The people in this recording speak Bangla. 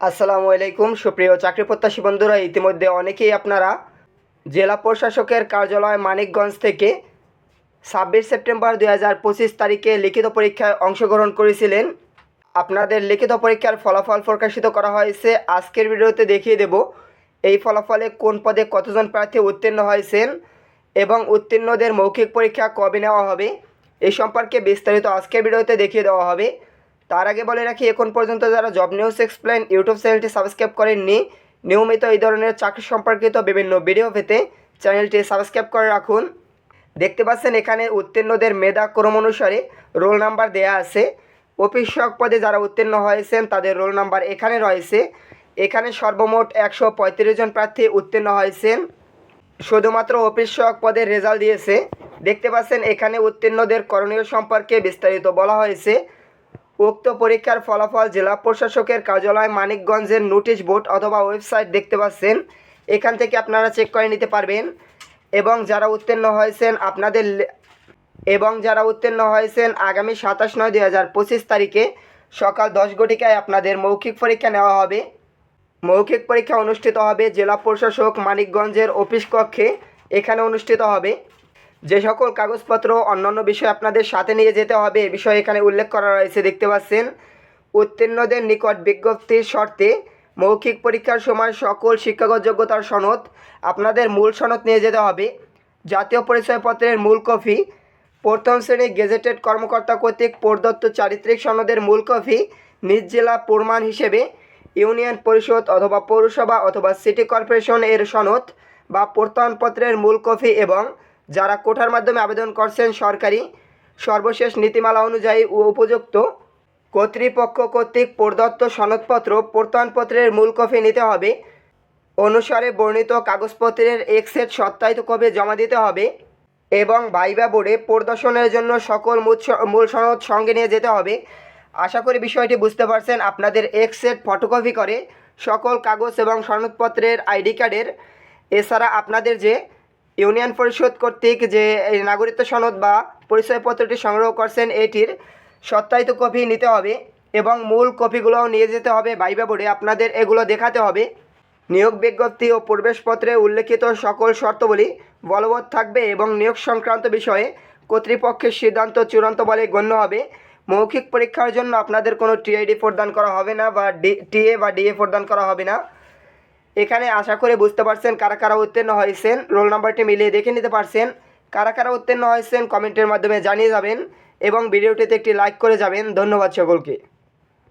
আসসালামু আলাইকুম, সুপ্রিয় চাকরি প্রত্যাশী বন্ধুরা, ইতিমধ্যে অনেকেই আপনারা জেলা প্রশাসকের কার্যালয় মানিকগঞ্জ থেকে ছাব্বিশ সেপ্টেম্বর দুই হাজার পঁচিশ তারিখে লিখিত পরীক্ষায় অংশগ্রহণ করেছিলেন। আপনাদের লিখিত পরীক্ষার ফলাফল প্রকাশিত করা হয়েছে। আজকের ভিডিওতে দেখিয়ে দেব এই ফলাফলে কোন পদে কতজন প্রার্থী উত্তীর্ণ হয়েছেন এবং উত্তীর্ণদের মৌখিক পরীক্ষা কবে নেওয়া হবে এই সম্পর্কে বিস্তারিত আজকের ভিডিওতে দেখিয়ে দেওয়া হবে। তার আগে বলে রাখি, এখন পর্যন্ত যারা জব নিউজ এক্সপ্লেন ইউটিউব চ্যানেলটি সাবস্ক্রাইব করেননি, নিয়মিত এই ধরনের চাকরি সম্পর্কিত বিভিন্ন ভিডিও পেতে চ্যানেলটি সাবস্ক্রাইব করে রাখুন। দেখতে পাচ্ছেন এখানে উত্তীর্ণদের মেধা ক্রম অনুসারে রোল নাম্বার দেয়া আছে। অফিস সহক পদে যারা উত্তীর্ণ হয়েছেন, তাদের রোল নাম্বার এখানে রয়েছে। এখানে সর্বমোট একশো পঁয়ত্রিশ জন প্রার্থী উত্তীর্ণ হয়েছেন। শুধুমাত্র অফিস সহক পদের রেজাল্ট দিয়েছে। দেখতে পাচ্ছেন এখানে উত্তীর্ণদের করণীয় সম্পর্কে বিস্তারিত বলা হয়েছে। উক্ত পরীক্ষার ফলাফল জেলা প্রশাসকের কার্যালয় মানিকগঞ্জের নোটিশ বোর্ড অথবা ওয়েবসাইট দেখতে পাচ্ছেন। এখান থেকে আপনারা চেক করে নিতে পারবেন। এবং যারা উত্তীর্ণ হয়েছেন আপনাদের এবং যারা উত্তীর্ণ হয়েছেন আগামী সাতাশ নয় দুই হাজার পঁচিশ তারিখে সকাল দশ ঘটিকায় আপনাদের মৌখিক পরীক্ষা নেওয়া হবে। মৌখিক পরীক্ষা অনুষ্ঠিত হবে জেলা প্রশাসক মানিকগঞ্জের অফিস কক্ষে। এখানে অনুষ্ঠিত হবে। যে সকল কাগজপত্র অন্যান্য বিষয় আপনাদের সাথে নিয়ে যেতে হবে, এ বিষয়ে এখানে উল্লেখ করা রয়েছে, দেখতে পাচ্ছেন। উত্তীর্ণদের নিকট বিজ্ঞপ্তির শর্তে মৌখিক পরীক্ষার সময় সকল শিক্ষাগত যোগ্যতার সনদ আপনাদের মূল সনদ নিয়ে যেতে হবে। জাতীয় পরিচয়পত্রের মূল কপি, প্রথম শ্রেণি গেজেটেড কর্মকর্তা কর্তৃক প্রদত্ত চারিত্রিক সনদের মূল কপি, নিজ জেলা প্রমাণ হিসেবে ইউনিয়ন পরিষদ অথবা পৌরসভা অথবা সিটি কর্পোরেশন এর সনদ বা প্রত্যয়নপত্রের মূল কপি এবং যারা কোঠার মাধ্যমে আবেদন করছেন সরকারি সর্বশেষ নীতিমালা অনুযায়ী উপযুক্ত, কর্তৃপক্ষ কর্তৃক প্রদত্ত সনদপত্র প্রত্যয়নপত্রের মূল কপি নিতে হবে। অনুসারে বর্ণিত কাগজপত্রের এক সেট সত্যায়িত কপি জমা দিতে হবে এবং ভাইবা বোর্ডে প্রদর্শনের জন্য সকল মূল মূল সনদ সঙ্গে নিয়ে যেতে হবে। আশা করি বিষয়টি বুঝতে পারছেন। আপনাদের এক সেট ফটোকপি করে সকল কাগজ এবং সনদপত্রের আইডি কার্ডের, এছাড়া আপনাদের যে ইউনিয়ন পরিষদ কর্তৃক যে নাগরিকত্ব সনদ বা পরিচয়পত্রটি সংগ্রহ করছেন, এটির সত্যায়িত কপি নিতে হবে এবং মূল কপিগুলোও নিয়ে যেতে হবে ভাইবা বোর্ডে আপনাদের এগুলো দেখাতে হবে। নিয়োগ বিজ্ঞপ্তি ও প্রবেশপত্রে উল্লেখিত সকল শর্তাবলী বলবৎ থাকবে এবং নিয়োগ সংক্রান্ত বিষয়ে কর্তৃপক্ষের সিদ্ধান্ত চূড়ান্ত বলে গণ্য হবে। মৌখিক পরীক্ষার জন্য আপনাদের কোনো টিআইডি প্রদান করা হবে না বা ডি টিএ বা ডিএ প্রদান করা হবে না। এখানে আশা করে বুঝতে পারছেন কারা কারা উত্তীর্ণ হয়েছেন। রোল নাম্বারটি মিলিয়ে দেখে নিতে পারছেন। কারা কারা উত্তীর্ণ হয়েছেন কমেন্টের মাধ্যমে জানিয়ে যাবেন এবং ভিডিওটিতে একটি লাইক করে যাবেন। ধন্যবাদ সকলকে।